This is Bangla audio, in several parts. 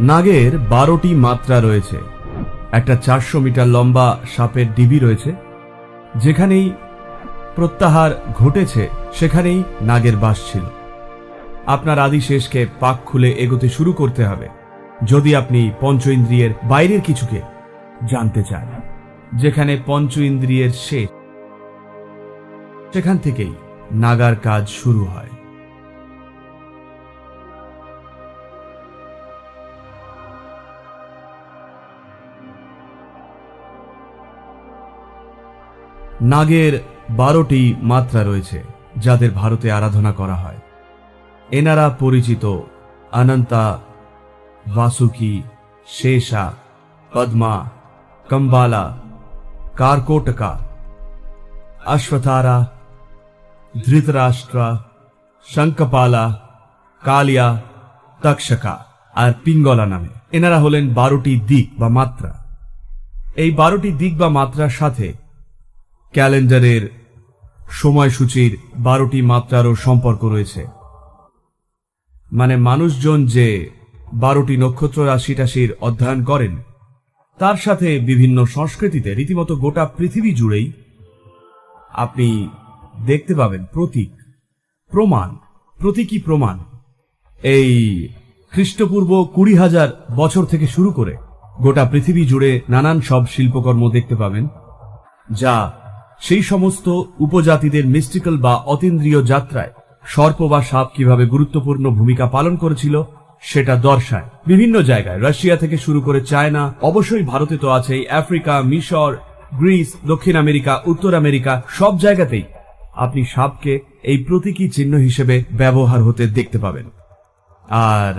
নাগের বারোটি মাত্রা রয়েছে। একটা চারশো মিটার লম্বা সাপের ডিবি রয়েছে, যেখানেই প্রত্যাহার ঘটেছে, সেখানেই নাগের বাস ছিল। আপনার আদি শেষকে পাক খুলে এগোতে শুরু করতে হবে, যদি আপনি পঞ্চ ইন্দ্রিয়ের বাইরের কিছুকে জানতে চান, যেখানে পঞ্চ ইন্দ্রিয়ের শেষ। সেখান থেকেই নাগার কাজ শুরু হয়। নাগের বারোটি মাত্রা রয়েছে, যাদের ভারতে আরাধনা করা হয়। এনারা পরিচিত অনন্তা, বাসুকি, শেষা, পদ্মা, কম্বালা, কার্কোটকা অশ্বতারা ধৃতরাষ্ট্র, শঙ্কপালা, কালিয়া তক্ষকা আর পিঙ্গলা নামে। এনারা হলেন বারোটি দিক বা মাত্রা। এই বারোটি দিক বা মাত্রার সাথে ক্যালেন্ডারের সময়সূচির বারোটি মাত্রারও সম্পর্ক রয়েছে। মানে মানুষজন যে বারোটি নক্ষত্র রাশি টাশির অধ্যয়ন করেন, তার সাথে বিভিন্ন সংস্কৃতিতে রীতিমতো গোটা পৃথিবী জুড়েই আপনি দেখতে পাবেন প্রতীক, প্রমাণ, প্রতীকী প্রমাণ। এই খ্রিস্টপূর্ব কুড়ি হাজার বছর থেকে শুরু করে গোটা পৃথিবী জুড়ে নানান সব শিল্পকর্ম দেখতে পাবেন, যা সেই সমস্ত উপজাতিদের মিস্টিক্যাল বা অতীন্দ্রিয় যাত্রায় সর্প বা সাপ কীভাবে গুরুত্বপূর্ণ ভূমিকা পালন করেছিল, সেটা দর্শায়। বিভিন্ন জায়গায়, রাশিয়া থেকে শুরু করে চায়না, অবশ্যই ভারতে তো আছেই, আফ্রিকা, মিশর, গ্রিস, দক্ষিণ আমেরিকা, উত্তর আমেরিকা, সব জায়গাতেই আপনি সাপকে এই প্রতীকী চিহ্ন হিসেবে ব্যবহার হতে দেখতে পাবেন। আর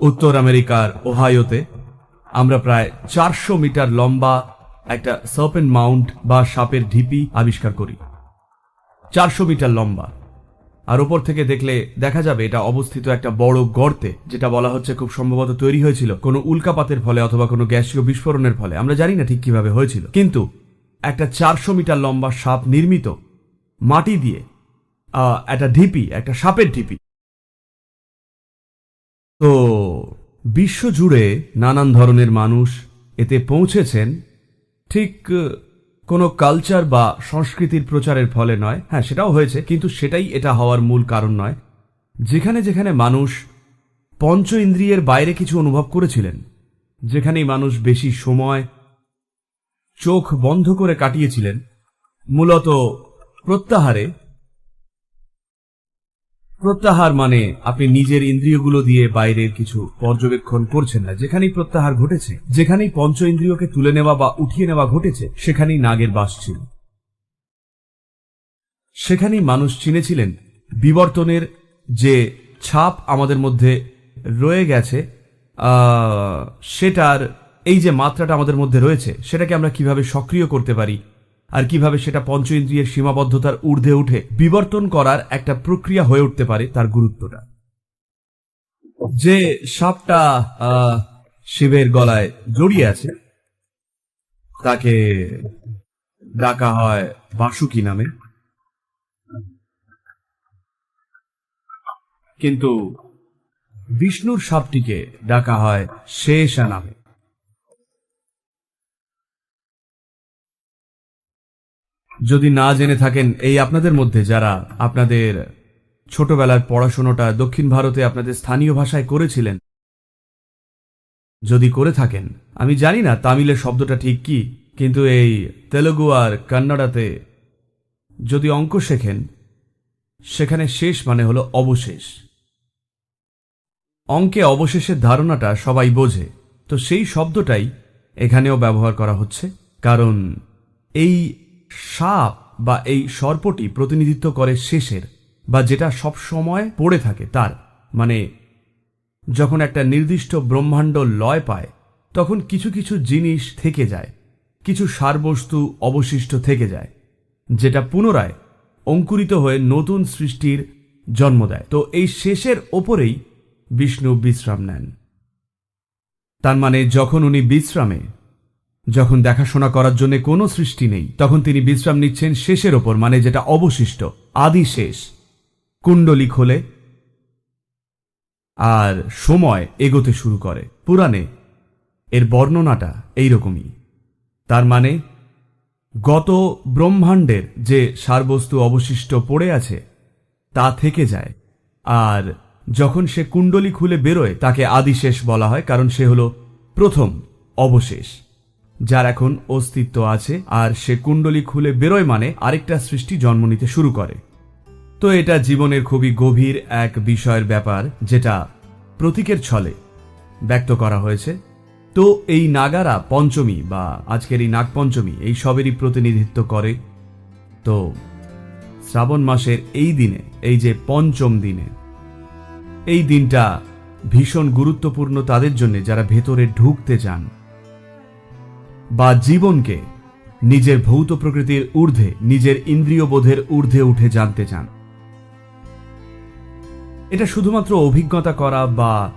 উত্তর আমেরিকার ওহাইওতে আমরা প্রায় চারশো মিটার লম্বা একটা সার্পেন মাউন্ট বা সাপের ঢিপি আবিষ্কার করি। চারশো মিটার লম্বা। আর ওপর থেকে দেখলে দেখা যাবে এটা অবস্থিত একটা বড় গর্তে, যেটা বলা হচ্ছে খুব সম্ভবত তৈরি হয়েছিল কোনো উল্কাপাতের ফলে অথবা কোনো গ্যাসীয় বিস্ফোরণের ফলে। আমরা জানি না ঠিক কীভাবে হয়েছিল। কিন্তু একটা চারশো মিটার লম্বা সাপ নির্মিত মাটি দিয়ে একটা ঢিপি, একটা সাপের ঢিপি। তো বিশ্ব জুড়ে নানান ধরনের মানুষ এতে পৌঁছেছেন ঠিক কোন কালচার বা সংস্কৃতির প্রচারের ফলে নয়। হ্যাঁ সেটাও হয়েছে, কিন্তু সেটাই এটা হওয়ার মূল কারণ নয়। যেখানে যেখানে মানুষ পঞ্চ ইন্দ্রিয়ের বাইরে কিছু অনুভব করেছিলেন, যেখানেই মানুষ বেশি সময় চোখ বন্ধ করে কাটিয়েছিলেন, মূলত প্রত্যাহারে প্রত্যাহার মানে আপনি নিজের ইন্দ্রিয়গুলো দিয়ে বাইরের কিছু পর্যবেক্ষণ করছেন না। যেখানেই প্রত্যাহার ঘটেছে, যেখানেই পঞ্চ ইন্দ্রিয়কে তুলে নেওয়া বা উঠিয়ে নেওয়া ঘটেছে, সেখানেই নাগের বাস ছিল। সেখানেই মানুষ চিনেছিলেন বিবর্তনের যে ছাপ আমাদের মধ্যে রয়ে গেছে সেটার, এই যে মাত্রাটা আমাদের মধ্যে রয়েছে, সেটাকে আমরা কীভাবে সক্রিয় করতে পারি আর কীভাবে সেটা পঞ্চ ইন্দ্রিয়ের সীমাবদ্ধতার ঊর্ধ্বে উঠে বিবর্তন করার একটা প্রক্রিয়া হয়ে উঠতে পারে তার গুরুত্বটা। যে সাপটা শিবের গলায় জড়িয়ে আছে, তাকে ডাকা হয় বাসুকি নামে। কিন্তু বিষ্ণুর সাপটিকে ডাকা হয় শেষা নামে। যদি না জেনে থাকেন, এই আপনাদের মধ্যে যারা আপনাদের ছোটবেলার পড়াশোনাটা দক্ষিণ ভারতে আপনাদের স্থানীয় ভাষায় করেছিলেন, যদি করে থাকেন, আমি জানি না তামিলের শব্দটা ঠিক কি, কিন্তু এই তেলেগু আর কান্নাডাতে যদি অঙ্ক শেখেন, সেখানে শেষ মানে হলো অবশেষ। অঙ্কে অবশেষের ধারণাটা সবাই বোঝে, তো সেই শব্দটাই এখানেও ব্যবহার করা হচ্ছে, কারণ এই সাপ বা এই সর্পটি প্রতিনিধিত্ব করে শেষের, বা যেটা সব সময় পড়ে থাকে তার। মানে যখন একটা নির্দিষ্ট ব্রহ্মাণ্ড লয় পায়, তখন কিছু কিছু জিনিস থেকে যায়, কিছু সারবস্তু অবশিষ্ট থেকে যায়, যেটা পুনরায় অঙ্কুরিত হয়ে নতুন সৃষ্টির জন্ম দেয়। তো এই শেষের ওপরেই বিষ্ণু বিশ্রাম নেন। তার মানে যখন উনি বিশ্রামে যখন দেখাশোনা করার জন্য কোনো সৃষ্টি নেই, তখন তিনি বিশ্রাম নিচ্ছেন শেষের ওপর মানে যেটা অবশিষ্ট, আদি শেষ। কুণ্ডলী খোলে আর সময় এগোতে শুরু করে। পুরাণে এর বর্ণনাটা এইরকমই। তার মানে গত ব্রহ্মাণ্ডের যে সারবস্তু অবশিষ্ট পড়ে আছে, তা থেকে যায়। আর যখন সে কুণ্ডলী খুলে বেরোয়, তাকে আদিশেষ বলা হয়, কারণ সে হলো প্রথম অবশেষ। যার এখন অস্তিত্ব আছে আর সে কুণ্ডলী খুলে বেরোয় মানে আরেকটা সৃষ্টি জন্ম নিতে শুরু করে। তো এটা জীবনের খুবই গভীর এক বিষয়ের ব্যাপার যেটা প্রতীকের ছলে ব্যক্ত করা হয়েছে। তো এই নাগারা পঞ্চমী বা আজকের এই নাগপঞ্চমী এই সবেরই প্রতিনিধিত্ব করে। তো শ্রাবণ মাসের এই দিনে, এই যে পঞ্চম দিনে, এই দিনটা ভীষণ গুরুত্বপূর্ণ তাদের জন্য যারা ভেতরে ঢুকতে চান। বা জীবনকে নিজের ভৌত প্রকৃতির ঊর্ধ্বে, নিজের ইন্দ্রিয় বোধের ঊর্ধ্বে উঠে জানতে চান। এটা শুধুমাত্র অভিজ্ঞতা করা বা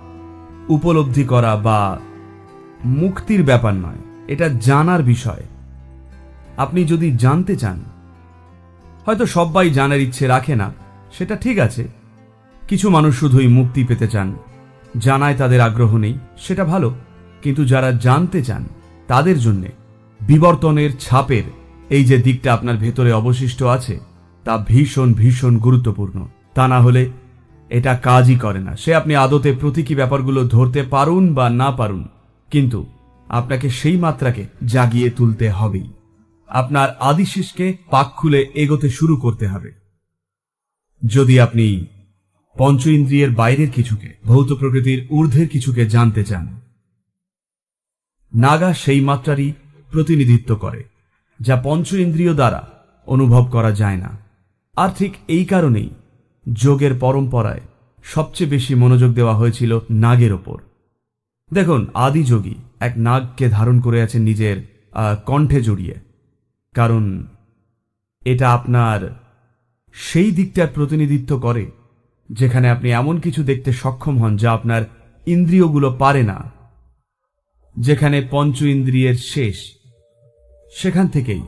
উপলব্ধি করা বা মুক্তির ব্যাপার নয়, এটা জানার বিষয়। আপনি যদি জানতে চান, হয়তো সবাই জানার ইচ্ছে রাখে না, সেটা ঠিক আছে। কিছু মানুষ শুধুই মুক্তি পেতে চান, জানায় তাদের আগ্রহ নেই, সেটা ভালো। কিন্তু যারা জানতে চান তাদের জন্য বিবর্তনের ছাপের এই যে দিকটা আপনার ভেতরে অবশিষ্ট আছে, তা ভীষণ ভীষণ গুরুত্বপূর্ণ। তা না হলে এটা কাজই করে না। সে আপনি আদতে প্রতীকী ব্যাপারগুলো ধরতে পারুন বা না পারুন, কিন্তু আপনাকে সেই মাত্রাকে জাগিয়ে তুলতে হবেই। আপনার আদিশেষকে পাক খুলে এগোতে শুরু করতে হবে। যদি আপনি পঞ্চ ইন্দ্রিয়ের বাইরের কিছুকে, ভৌত প্রকৃতির ঊর্ধ্বের কিছুকে জানতে চান নাগা সেই মাত্রারই প্রতিনিধিত্ব করে, যা পঞ্চ ইন্দ্রিয় দ্বারা অনুভব করা যায় না। আর ঠিক এই কারণেই যোগের পরম্পরায় সবচেয়ে বেশি মনোযোগ দেওয়া হয়েছিল নাগের ওপর। দেখুন, আদি যোগী এক নাগকে ধারণ করে আছেন নিজের কণ্ঠে জড়িয়ে। কারণ এটা আপনার সেই দিকটার প্রতিনিধিত্ব করে, যেখানে আপনি এমন কিছু দেখতে সক্ষম হন যা আপনার ইন্দ্রিয়গুলো পারে না। যেখানে পঞ্চ ইন্দ্রিয়ের শেষ সেখান থেকেই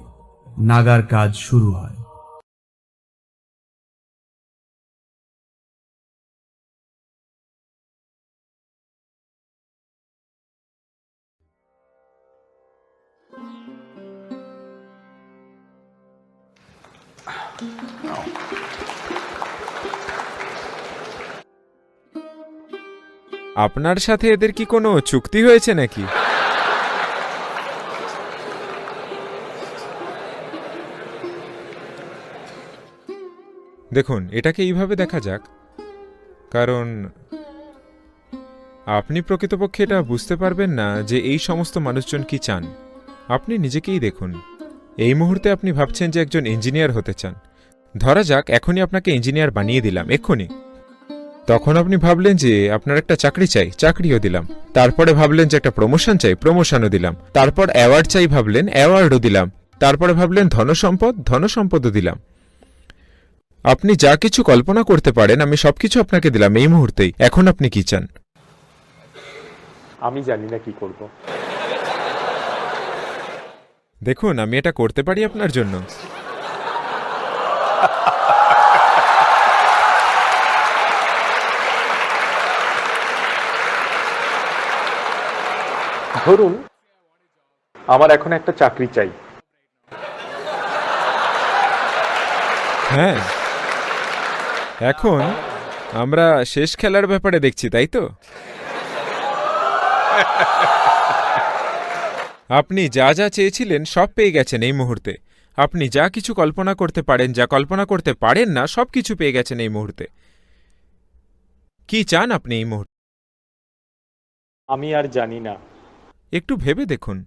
নাগার কাজ শুরু হয়। আপনার সাথে এদের কি কোনো চুক্তি হয়েছে নাকি? দেখুন, এটাকে এইভাবে দেখা যাক। কারণ আপনি প্রকৃতপক্ষে এটা বুঝতে পারবেন না যে এই সমস্ত মানুষজন কি চান। আপনি নিজেকেই দেখুন। এই মুহূর্তে আপনি ভাবছেন যে একজন ইঞ্জিনিয়ার হতে চান। ধরা যাক, এখনই আপনাকে ইঞ্জিনিয়ার বানিয়ে দিলাম, এক্ষুনি। তখন আপনি ভাবলেন যে আপনার একটা চাকরি চাই চাকরিও দিলাম। তারপরে ভাবলেন যে একটা প্রমোশন চাই প্রমোশনও দিলাম। তারপর অ্যাওয়ার্ড চাই ভাবলেন অ্যাওয়ার্ডও দিলাম। তারপরে ভাবলেন ধনসম্পদ ধনসম্পদও দিলাম। আপনি যা কিছু কল্পনা করতে পারেন আমি সবকিছু আপনাকে দিলাম এই মুহূর্তেই। এখন আপনি কি চান? আমি জানি না কি করব। দেখুন আমি এটা করতে পারি আপনার জন্য। ধরুন আমার এখন একটা চাকরি চাই। হ্যাঁ। এখন আমরা শেষ খেলার ব্যাপারে দেখছি তাই তো? আপনি যা যা চেয়েছিলেন সব পেয়ে গেছেন এই মুহূর্তে। আপনি যা কিছু কল্পনা করতে পারেন যা কল্পনা করতে পারেন না সব কিছু পেয়ে গেছেন এই মুহূর্তে। কি চান আপনি এই মুহূর্তে? আমি আর জানি না। একটু ভেবে দেখুন।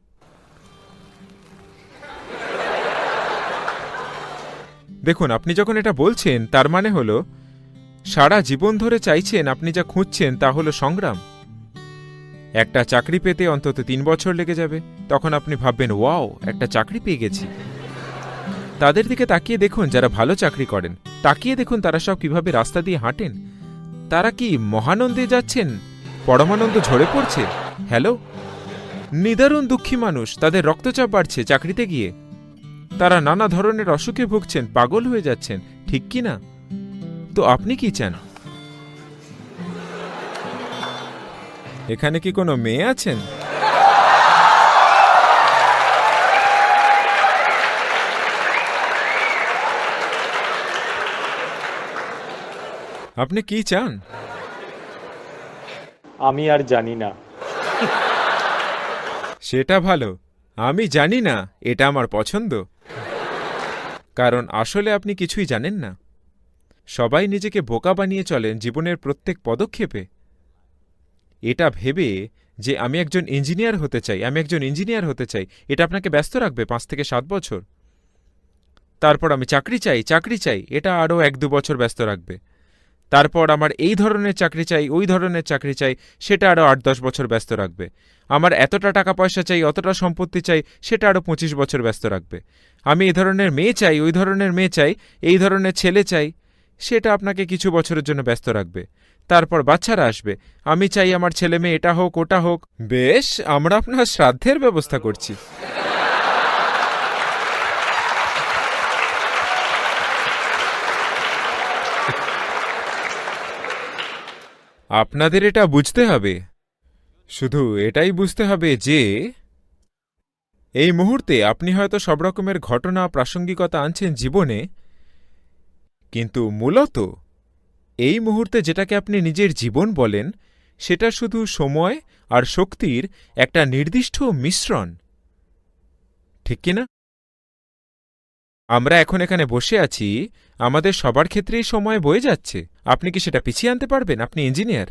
দেখুন, আপনি যখন এটা বলছেন, তার মানে হলো, সারা জীবন ধরে চাইছেন আপনি যা খুঁজছেন তা হলো সংগ্রাম। একটা চাকরি পেতে অন্তত তিন বছর লেগে যাবে। তখন আপনি ভাববেন, ওয়াও, একটা চাকরি পেয়ে গেছি। তাদের দিকে তাকিয়ে দেখুন, যারা ভালো চাকরি করেন। তাকিয়ে দেখুন, তারা সব কীভাবে রাস্তা দিয়ে হাঁটেন। তারা কি মহানন্দে যাচ্ছেন? পরমানন্দ ঝরে পড়ছে? হ্যালো? নিদারুণ দুঃখী মানুষ, তাদের রক্তচাপ বাড়ছে চাকরিতে গিয়ে। তারা নানা ধরনের অসুখে ভুগছেন, পাগল হয়ে যাচ্ছেন, ঠিক কি না? তো আপনি কি চান? এখানে কি কোনো মেয়ে আছেন? আপনি কি চান? আমি আর জানি না। সেটা ভালো। আমি জানি না, এটা আমার পছন্দ। কারণ আসলে আপনি কিছুই জানেন না। সবাই নিজেকে বোকা বানিয়ে চলেন জীবনের প্রত্যেক পদক্ষেপে। এটা ভেবে যে আমি একজন ইঞ্জিনিয়ার হতে চাই, আমি একজন ইঞ্জিনিয়ার হতে চাই, এটা আপনাকে ব্যস্ত রাখবে পাঁচ থেকে সাত বছর। তারপর আমি চাকরি চাই চাকরি চাই, এটা আরও এক দু বছর ব্যস্ত রাখবে। তারপর আমার এই ধরনের চাকরি চাই, ওই ধরনের চাকরি চাই, সেটা আরও আট দশ বছর ব্যস্ত রাখবে। আমার এতটা টাকা পয়সা চাই, অতটা সম্পত্তি চাই, সেটা আরও পঁচিশ বছর ব্যস্ত রাখবে। আমি এই ধরনের মেয়ে চাই, ওই ধরনের মেয়ে চাই, এই ধরনের ছেলে চাই, সেটা আপনাকে কিছু বছরের জন্য ব্যস্ত রাখবে। তারপর বাচ্চারা আসবে, আমি চাই আমার ছেলে মেয়ে এটা হোক, ওটা হোক। বেশ, আমরা আপনার শ্রাদ্ধের ব্যবস্থা করছি। আপনাদের এটা বুঝতে হবে। শুধু এটাই বুঝতে হবে যে, এই মুহূর্তে আপনি হয়তো সব রকমের ঘটনা, প্রাসঙ্গিকতা আনছেন জীবনে, কিন্তু মূলত এই মুহূর্তে যেটাকে আপনি নিজের জীবন বলেন, সেটা শুধু সময় আর শক্তির একটা নির্দিষ্ট মিশ্রণ। ঠিক কিনা? আমরা এখন এখানে বসে আছি, আমাদের সবার ক্ষেত্রেই সময় বয়ে যাচ্ছে। আপনি কি সেটা পিছিয়ে আনতে পারবেন? আপনি ইঞ্জিনিয়ার।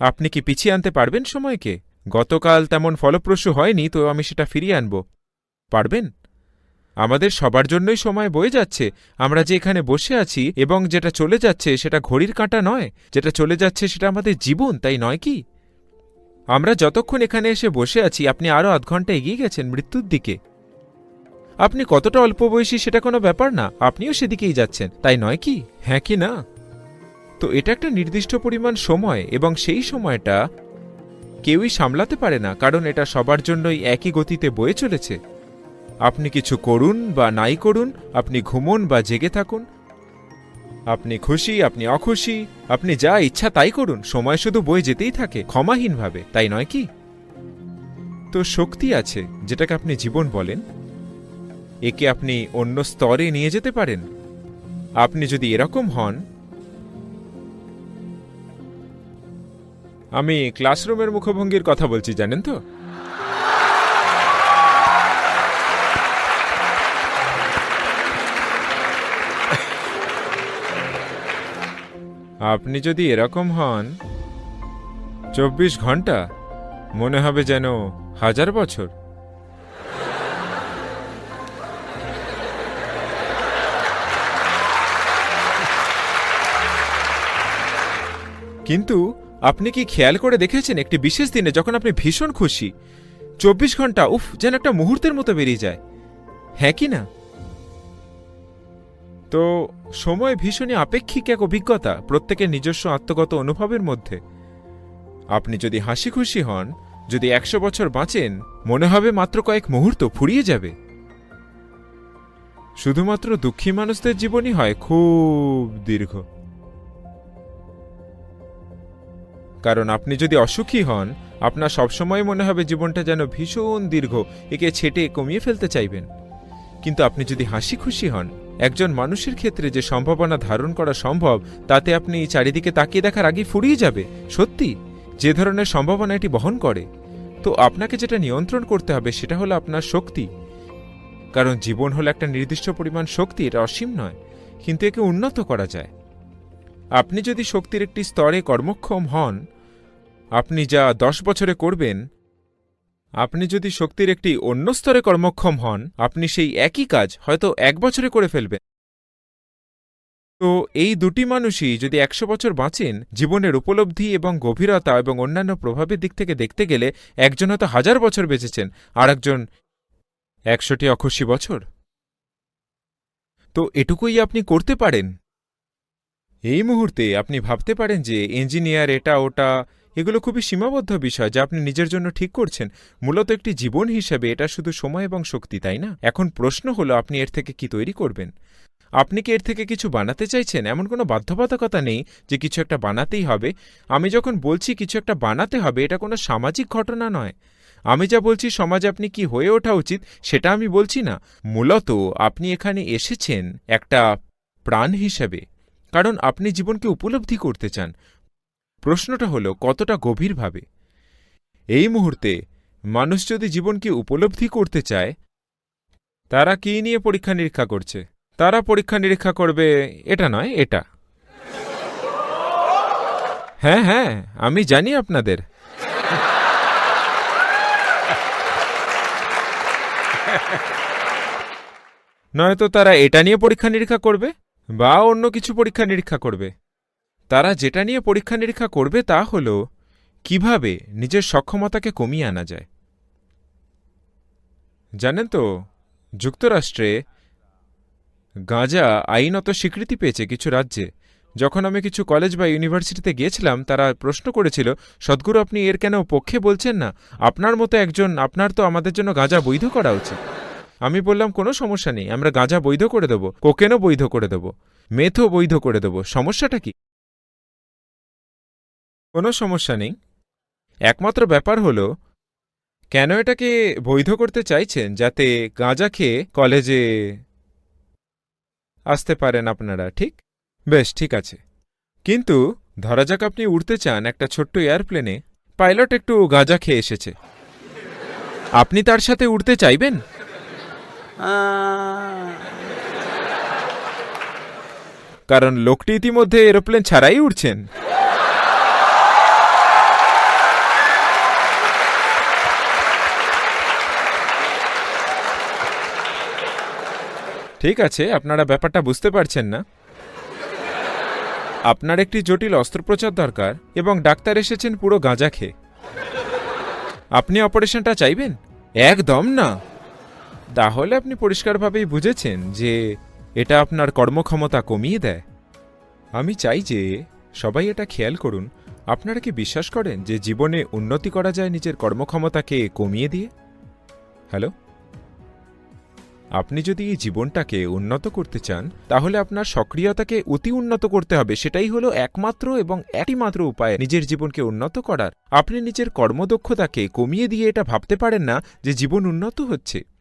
আপনি কি পিছিয়ে আনতে পারবেন সময়কে? গতকাল তেমন ফলপ্রসূ হয়নি, তো আমি সেটা ফিরিয়ে আনব। পারবেন? আমাদের সবার জন্যই সময় বয়ে যাচ্ছে। আমরা যে এখানে বসে আছি এবং যেটা চলে যাচ্ছে সেটা ঘড়ির কাঁটা নয়। যেটা চলে যাচ্ছে সেটা আমাদের জীবন, তাই নয় কি? আমরা যতক্ষণ এখানে এসে বসে আছি, আপনি আরও আধ ঘণ্টা এগিয়ে গেছেন মৃত্যুর দিকে। আপনি কতটা অল্প বয়সী সেটা কোনো ব্যাপার না, আপনিও সেদিকেই যাচ্ছেন, তাই নয় কি? হ্যাঁ কি না? তো এটা একটা নির্দিষ্ট পরিমাণ সময় এবং সেই সময়টা কেউই সামলাতে পারে না, কারণ এটা সবার জন্যই একই গতিতে বয়ে চলেছে। আপনি কিছু করুন বা নাই করুন, আপনি ঘুমুন বা জেগে থাকুন। আপনি খুশি, আপনি অখুশি, আপনি যা ইচ্ছা তাই করুন, সময় শুধু বয়ে যেতেই থাকে, ক্ষমাহীনভাবে, তাই নয় কি? তো শক্তি আছে, যেটাকে আপনি জীবন বলেন। একে আপনি অন্য স্তরে নিয়ে যেতে পারেন। আপনি যদি এরকম হন, আমি ক্লাসরুমের মুখভঙ্গির কথা বলছি, জানেন তো? আপনি যদি এরকম হন, চব্বিশ ঘণ্টা মনে হবে যেন হাজার বছর। কিন্তু আপনি কি খেয়াল করে দেখেছেন একটি বিশেষ দিনে যখন আপনি ভীষণ খুশি? চব্বিশ ঘণ্টা, উফ, যেন একটা মুহূর্তের মতো বেরিয়ে যায়। হ্যাঁ কি না? তো সময় ভীষণই আপেক্ষিক এক অভিজ্ঞতা, প্রত্যেকের নিজস্ব আত্মগত অনুভবের মধ্যে। আপনি যদি হাসি খুশি হন, যদি একশো বছর বাঁচেন, মনে হবে মাত্র কয়েক মুহূর্ত ফুরিয়ে যাবে। শুধুমাত্র দুঃখী মানুষদের জীবনই হয় খুব দীর্ঘ। কারণ আপনি যদি অসুখী হন, আপনার সবসময় মনে হবে জীবনটা যেন ভীষণ দীর্ঘ, একে ছেটে কমিয়ে ফেলতে চাইবেন। কিন্তু আপনি যদি হাসি খুশি হন, একজন মানুষের ক্ষেত্রে যে সম্ভাবনা ধারণ করা সম্ভব, তাতে আপনি চারিদিকে তাকিয়ে দেখার আগে ফুরিয়ে যাবে, সত্যি? যে ধরনের সম্ভাবনা এটি বহন করে। তো আপনাকে যেটা নিয়ন্ত্রণ করতে হবে, সেটা হলো আপনার শক্তি। কারণ জীবন হলো একটা নির্দিষ্ট পরিমাণ শক্তি, এটা অসীম নয়। কিন্তু একে উন্নত করা যায়। আপনি যদি শক্তির একটি স্তরে কর্মক্ষম হন, আপনি যা দশ বছরে করবেন, আপনি যদি শক্তির একটি অন্য স্তরে কর্মক্ষম হন, আপনি সেই একই কাজ হয়তো এক বছরে করে ফেলবেন। তো এই দুটি মানুষই যদি একশো বছর বাঁচেন, জীবনের উপলব্ধি এবং গভীরতা এবং অন্যান্য প্রভাবের দিক থেকে দেখতে গেলে একজন হয়তো হাজার বছর বেঁচেছেন আর একজন একশোটি অখুশি বছর। তো এটুকুই আপনি করতে পারেন। এই মুহূর্তে আপনি ভাবতে পারেন যে ইঞ্জিনিয়ার এটা, ওটা, এগুলো খুবই সীমাবদ্ধ বিষয় যা আপনি নিজের জন্য ঠিক করছেন। মূলত একটি জীবন হিসেবে এটা শুধু সময় এবং শক্তি, তাই না? এখন প্রশ্ন হলো, আপনি এর থেকে কি তৈরি করবেন? আপনি কি এর থেকে কিছু বানাতে চাইছেন? এমন কোনো বাধ্যবাধকতা নেই যে কিছু একটা বানাতেই হবে। আমি যখন বলছি কিছু একটা বানাতে হবে, এটা কোনো সামাজিক ঘটনা নয়। আমি যা বলছি সমাজে আপনি কি হয়ে ওঠা উচিত, সেটা আমি বলছি না। মূলত আপনি এখানে এসেছেন একটা প্রাণ হিসেবে। কারণ আপনি জীবনকে উপলব্ধি করতে চান। প্রশ্নটা হলো, কতটা গভীরভাবে? এই মুহূর্তে মানুষ যদি জীবনকে উপলব্ধি করতে চায়, তারা কি নিয়ে পরীক্ষা নিরীক্ষা করছে? তারা পরীক্ষা নিরীক্ষা করবে, এটা নয়, এটা। হ্যাঁ হ্যাঁ আমি জানি আপনাদের। নয়তো তারা এটা নিয়ে পরীক্ষা নিরীক্ষা করবে? বা অন্য কিছু পরীক্ষা নিরীক্ষা করবে। তারা যেটা নিয়ে পরীক্ষা নিরীক্ষা করবে তা হল কীভাবে নিজের সক্ষমতাকে কমিয়ে আনা যায়। জানেন তো, যুক্তরাষ্ট্রে গাঁজা আইনত স্বীকৃতি পেয়েছে কিছু রাজ্যে। যখন আমি কিছু কলেজ বা ইউনিভার্সিটিতে গিয়েছিলাম, তারা প্রশ্ন করেছিল, সদ্গুরু, আপনি এর কেন পক্ষে বলছেন না? আপনার মতো একজন, আপনার তো আমাদের জন্য গাঁজা বৈধ করা উচিত। আমি বললাম, কোনো সমস্যা নেই, আমরা গাঁজা বৈধ করে দেব, কোকেনও বৈধ করে দেব, মেথও বৈধ করে দেব, সমস্যাটা কি? কোনো সমস্যা নেই। একমাত্র ব্যাপার হলো, কেন এটাকে বৈধ করতে চাইছেন যাতে গাঁজা খেয়ে কলেজে আসতে পারেন আপনারা, ঠিক? বেশ, ঠিক আছে। কিন্তু ধরা যাক আপনি উড়তে চান একটা ছোট্ট এয়ারপ্লেনে, পাইলট একটু গাঁজা খেয়ে এসেছে। আপনি তার সাথে উড়তে চাইবেন? কারণ লোকটি ইতিমধ্যে এরোপ্লেন ছাড়াই উঠছেন ঠিক আছে, আপনারা ব্যাপারটা বুঝতে পারছেন না। আপনার একটি জটিল অস্ত্রোপচার দরকার এবং ডাক্তার এসেছেন পুরো গাঁজা খেয়ে। আপনি অপারেশনটা চাইবেন? একদম না। তাহলে আপনি পরিষ্কারভাবেই বুঝেছেন যে এটা আপনার কর্মক্ষমতা কমিয়ে দেয়। আমি চাই যে সবাই এটা খেয়াল করুন, আপনারা কি বিশ্বাস করেন যে জীবনে উন্নতি করা যায় নিজের কর্মক্ষমতাকে কমিয়ে দিয়ে? হ্যালো? আপনি যদি এই জীবনটাকে উন্নত করতে চান, তাহলে আপনার সক্রিয়তাকে অতি উন্নত করতে হবে। সেটাই হলো একমাত্র এবং একটিমাত্র উপায় নিজের জীবনকে উন্নত করার। আপনি নিজের কর্মদক্ষতাকে কমিয়ে দিয়ে এটা ভাবতে পারেন না যে জীবন উন্নত হচ্ছে।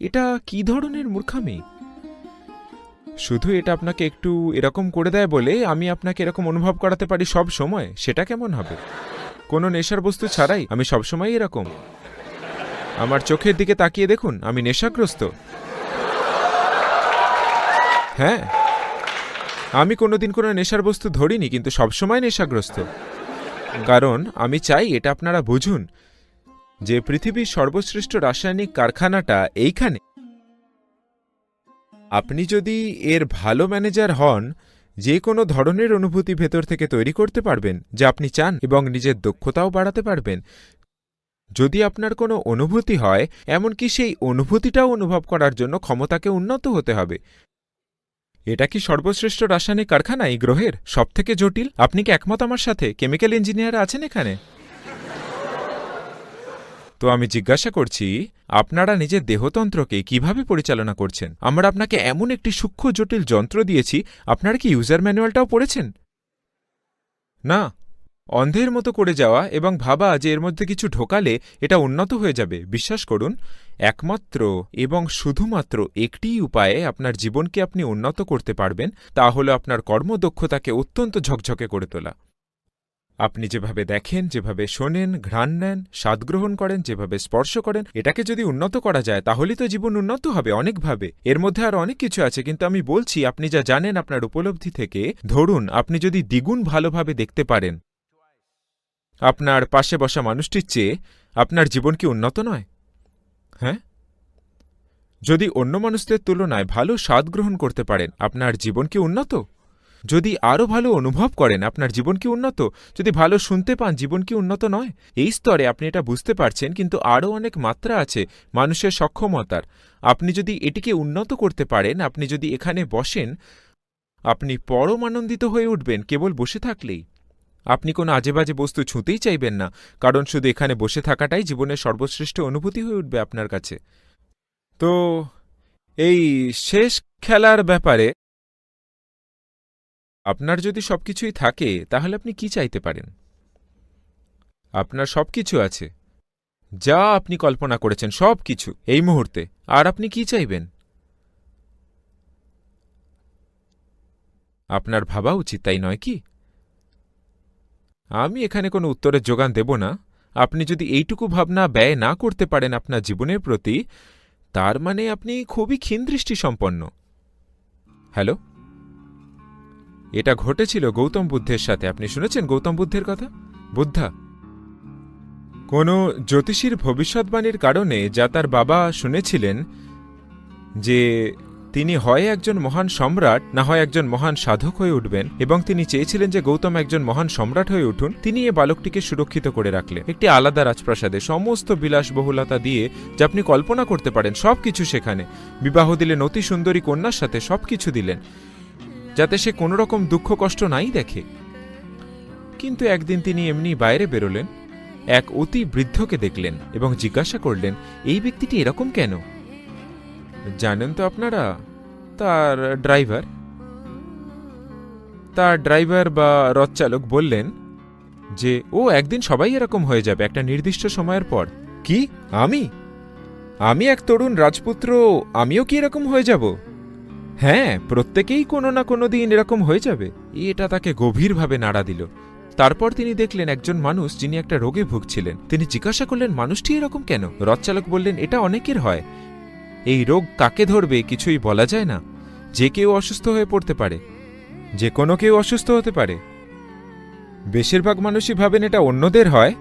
এটা কি ধরনের মূর্খামি? শুধু এটা আপনাকে একটু এরকম করে দেয় বলে আমি আপনাকে এরকম অনুভব করাতে পারি সব সময়? সেটা কেমন হবে? কোনো নেশার বস্তু ছাড়াই আমি সবসময় এরকম। আমার চোখের দিকে তাকিয়ে দেখুন, আমি নেশাগ্রস্ত। হ্যাঁ আমি কোনোদিন কোনো নেশার বস্তু ধরিনি, কিন্তু সবসময় নেশাগ্রস্ত। কারণ আমি চাই এটা আপনারা বুঝুন যে পৃথিবীর সর্বশ্রেষ্ঠ রাসায়নিক কারখানাটা এইখানে। আপনি যদি এর ভালো ম্যানেজার হন, যে কোনো ধরনের অনুভূতি ভেতর থেকে তৈরি করতে পারবেন, যা আপনি চান এবং নিজের দক্ষতাও বাড়াতে পারবেন। যদি আপনার কোনো অনুভূতি হয়, এমনকি সেই অনুভূতিটাও অনুভব করার জন্য ক্ষমতাকে উন্নত হতে হবে। এটা কি সর্বশ্রেষ্ঠ রাসায়নিক কারখানা এই গ্রহের? সবথেকে জটিল? আপনি কি একমত আমার সাথে? কেমিক্যাল ইঞ্জিনিয়ার আছেন এখানে? তো আমি জিজ্ঞাসা করছি, আপনারা নিজের দেহতন্ত্রকে কীভাবে পরিচালনা করছেন? আমরা আপনাকে এমন একটি সূক্ষ্ম জটিল যন্ত্র দিয়েছি, আপনারা কি ইউজার ম্যানুয়ালটাও পড়েছেন? না। অন্ধের মতো করে যাওয়া এবং ভাবা যে এর মধ্যে কিছু ঢোকালে এটা উন্নত হয়ে যাবে, বিশ্বাস করুন। একমাত্র এবং শুধুমাত্র একটিই উপায়ে আপনার জীবনকে আপনি উন্নত করতে পারবেন, তা হল আপনার কর্মদক্ষতাকে অত্যন্ত ঝকঝকে করে তোলা। আপনি যেভাবে দেখেন, যেভাবে শোনেন, ঘ্রাণ নেন, স্বাদ গ্রহণ করেন, যেভাবে স্পর্শ করেন, এটাকে যদি উন্নত করা যায়, তাহলেই তো জীবন উন্নত হবে অনেকভাবে। এর মধ্যে আর অনেক কিছু আছে, কিন্তু আমি বলছি, আপনি যা জানেন আপনার উপলব্ধি থেকে, ধরুন, আপনি যদি দ্বিগুণ ভালোভাবে দেখতে পারেন, আপনার পাশে বসা মানুষটির চেয়ে আপনার জীবন কি উন্নত নয়? হ্যাঁ? যদি অন্য মানুষদের তুলনায় ভালো স্বাদ গ্রহণ করতে পারেন, আপনার জীবন কি উন্নত? যদি আরও ভালো অনুভব করেন, আপনার জীবন কি উন্নত? যদি ভালো শুনতে পান, জীবন কি উন্নত নয়? এই স্তরে আপনি এটা বুঝতে পারছেন, কিন্তু আরও অনেক মাত্রা আছে মানুষের সক্ষমতার। আপনি যদি এটিকে উন্নত করতে পারেন, আপনি যদি এখানে বসেন, আপনি পরম আনন্দিত হয়ে উঠবেন, কেবল বসে থাকলেই। আপনি কোনো আজেবাজে বস্তু ছুঁতেই চাইবেন না, কারণ শুধু এখানে বসে থাকাটাই জীবনের সর্বশ্রেষ্ঠ অনুভূতি হয়ে উঠবে আপনার কাছে। তো, এই শেষ খেলার ব্যাপারে আপনার যদি সবকিছুই থাকে, তাহলে আপনি কি চাইতে পারেন? আপনার সবকিছু আছে। যা আপনি কল্পনা করেছেন সব কিছু এই মুহূর্তে। আর আপনি কি চাইবেন? আপনার ভাবা উচিত, তাই নয় কি? আমি এখানে কোনো উত্তরের যোগান দেব না। আপনি যদি এইটুকু ভাবনা ব্যয় না করতে পারেন আপনার জীবনের প্রতি, তার মানে আপনি খুবই ক্ষীণদৃষ্টি সম্পন্ন হ্যালো? এটা ঘটেছিল গৌতম বুদ্ধের সাথে। আপনি শুনেছেন গৌতম বুদ্ধের কথা? বুদ্ধা। কোনো জ্যোতিষীর ভবিষ্যৎবাণীর কারণে যা তার বাবা শুনেছিলেন যে তিনি হয় একজন মহান সম্রাট, না হয় একজন মহান সাধক হয়ে উঠবেন, এবং তিনি চেয়েছিলেন যে গৌতম একজন মহান সম্রাট হয়ে উঠুন, তিনি এ বালকটিকে সুরক্ষিত করে রাখলেন একটি আলাদা রাজপ্রাসাদে সমস্ত বিলাসবহুলতা দিয়ে যা আপনি কল্পনা করতে পারেন সব কিছু সেখানে। বিবাহ দিলেন অতি সুন্দরী কন্যার সাথে সব কিছু দিলেন। যাতে সে কোনো রকম দুঃখ কষ্ট নাই দেখে। কিন্তু একদিন তিনি এমনি বাইরে বেরোলেন, এক অতি বৃদ্ধকে দেখলেন এবং জিজ্ঞাসা করলেন, এই ব্যক্তিটি এরকম কেন? জানেন তো আপনারা, তার ড্রাইভার? তার ড্রাইভার বা রথচালক বললেন যে, ও একদিন সবাই এরকম হয়ে যাবে একটা নির্দিষ্ট সময়ের পর। কি? আমি? আমি এক তরুণ রাজপুত্র, আমিও কি এরকম হয়ে যাব? হ্যাঁ প্রত্যেকেই কোনো না কোনো দিন এরকম হয়ে যাবে। এটা তাকে গভীরভাবে নাড়া দিল। তারপর তিনি দেখলেন একজন মানুষ যিনি একটা রোগে ভুগছিলেন। তিনি জিজ্ঞাসা করলেন, মানুষটি এরকম কেন? রথচালক বললেন, এটা অনেকের হয়। এই রোগ কাকে ধরবে কিছুই বলা যায় না। যে কেউ অসুস্থ হয়ে পড়তে পারে। যে কোনো কেউ অসুস্থ হতে পারে। বেশিরভাগ মানুষই ভাবেন এটা অন্যদের হয়।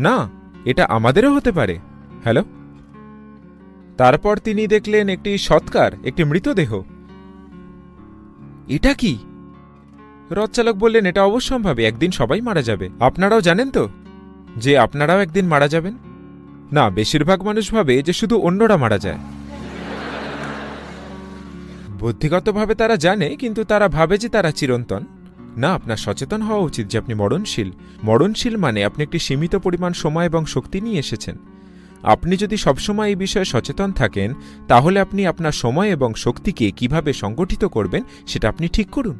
না, এটা আমাদেরও হতে পারে। হ্যালো? তারপর তিনি দেখলেন একটি সৎকার, একটি মৃতদেহ। এটা কি? রথচালক বললেন, এটা অবশ্যম্ভাবী, একদিন সবাই মারা যাবে। আপনারাও জানেন তো যে আপনারাও একদিন মারা যাবেন? না, বেশিরভাগ মানুষ ভাবে যে শুধু অন্যরা মারা যায়। বুদ্ধিগতভাবে তারা জানে, কিন্তু তারা ভাবে যে তারা চিরন্তন। না, আপনার সচেতন হওয়া উচিত যে আপনি মরণশীল। মরণশীল মানে আপনি একটি সীমিত পরিমাণ সময় এবং শক্তি নিয়ে এসেছেন। আপনি যদি সবসময় এই বিষয়ে সচেতন থাকেন, তাহলে আপনি আপনার সময় এবং শক্তিকে কীভাবে সংগঠিত করবেন সেটা আপনি ঠিক করুন।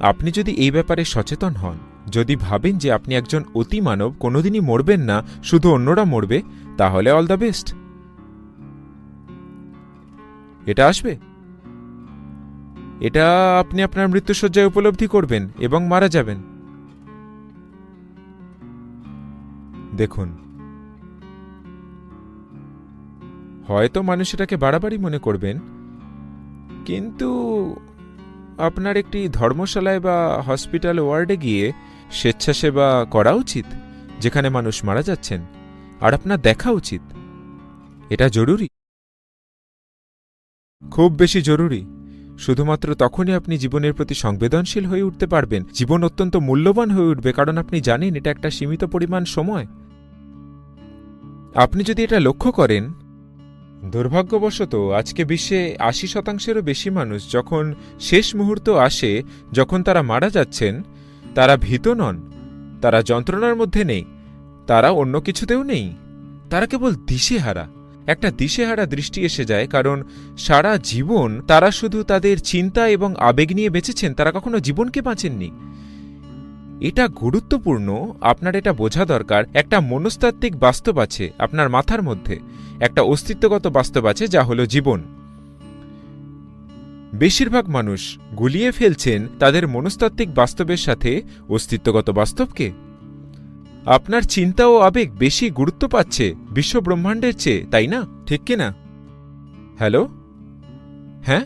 আপনি যদি এই ব্যাপারে সচেতন হন, যদি ভাবেন যে আপনি একজন অতিমানব, কোনোদিনই মরবেন না, শুধু অন্যরা মরবে, তাহলে অল দ্য বেস্ট। এটা আসবে। এটা আপনি আপনার মৃত্যুসজ্জায় উপলব্ধি করবেন এবং মারা যাবেন। দেখুন। হয়তো মানুষ এটাকে বাড়াবাড়ি মনে করবেন, কিন্তু আপনার একটি ধর্মশালায় বা হসপিটাল ওয়ার্ডে গিয়ে স্বেচ্ছাসেবা করা উচিত, যেখানে মানুষ মারা যাচ্ছেন, আর আপনার দেখা উচিত। এটা জরুরি। খুব বেশি জরুরি। শুধুমাত্র তখনই আপনি জীবনের প্রতি সংবেদনশীল হয়ে উঠতে পারবেন। জীবন অত্যন্ত মূল্যবান হয়ে উঠবে, কারণ আপনি জানেন এটা একটা সীমিত পরিমাণ সময়। আপনি যদি এটা লক্ষ্য করেন, দুর্ভাগ্যবশত আজকে বিশ্বে আশি শতাংশেরও বেশি মানুষ যখন শেষ মুহূর্ত আসে, যখন তারা মারা যাচ্ছেন, তারা ভীত নন, তারা যন্ত্রণার মধ্যে নেই, তারা অন্য কিছুতেও নেই। তারা কেবল দিশেহারা। একটা দিশেহারা দৃষ্টি এসে যায়, কারণ সারা জীবন তারা শুধু তাদের চিন্তা এবং আবেগ নিয়ে বেঁচেছেন, তারা কখনো জীবনকে বাঁচেননি। এটা গুরুত্বপূর্ণ, আপনার এটা বোঝা দরকার, একটা মনস্তাত্ত্বিক বাস্তব আছে আপনার মাথার মধ্যে, একটা অস্তিত্বগত বাস্তব আছে যা হলো জীবন। বেশিরভাগ মানুষ গুলিয়ে ফেলছেন তাদের মনস্তাত্ত্বিক বাস্তবের সাথে অস্তিত্বগত বাস্তবকে। আপনার চিন্তা ও আবেগ বেশি গুরুত্ব পাচ্ছে বিশ্ব ব্রহ্মাণ্ডের চেয়ে, তাই না? ঠিক কিনা? হ্যালো? হ্যাঁ?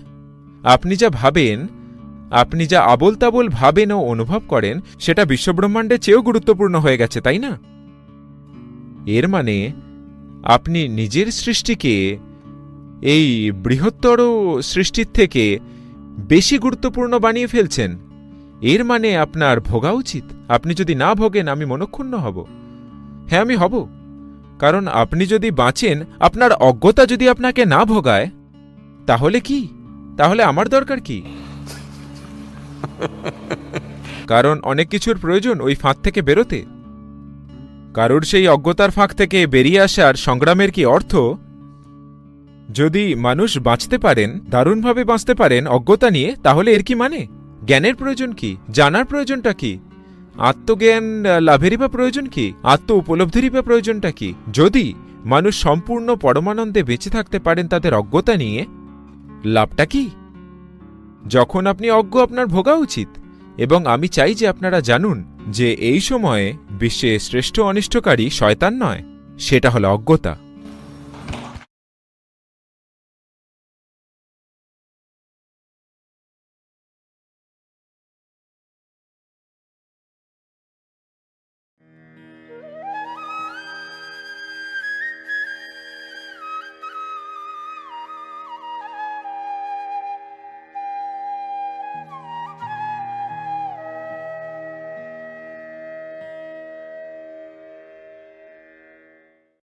আপনি যা ভাবেন আপনি যা আবোল তাবোল ভাবেন ও অনুভব করেন, সেটা বিশ্বব্রহ্মাণ্ডের চেয়েও গুরুত্বপূর্ণ হয়ে গেছে, তাই না? এর মানে আপনি নিজের সৃষ্টিকে, এই বৃহত্তর সৃষ্টির থেকে বেশি গুরুত্বপূর্ণ বানিয়ে ফেলছেন। এর মানে আপনার ভোগা উচিত। আপনি যদি না ভোগেন, আমি মনক্ষুণ্ণ হব। হ্যাঁ আমি হব। কারণ আপনি যদি বাঁচেন, আপনার অজ্ঞতা যদি আপনাকে না ভোগায়, তাহলে কি? তাহলে আমার দরকার কি? কারণ অনেক কিছুর প্রয়োজন ওই ফাঁক থেকে বেরোতে। কারোর সেই অজ্ঞতার ফাঁক থেকে বেরিয়ে আসার সংগ্রামের কি অর্থ? যদি মানুষ বাঁচতে পারেন, দারুণভাবে বাঁচতে পারেন অজ্ঞতা নিয়ে, তাহলে এর কি মানে? জ্ঞানের প্রয়োজন কি? জানার প্রয়োজনটা কি? আত্মজ্ঞান লাভেরই বা প্রয়োজন কি? আত্ম উপলব্ধিরই বা প্রয়োজনটা কি? যদি মানুষ সম্পূর্ণ পরমানন্দে বেঁচে থাকতে পারেন তাদের অজ্ঞতা নিয়ে, লাভটা কি? যখন আপনি অজ্ঞ, আপনার ভোগা উচিত। এবং আমি চাই যে আপনারা জানুন যে এই সময়ে বিশ্বে শ্রেষ্ঠ অনিষ্টকারী শয়তান নয়, সেটা হলো অজ্ঞতা।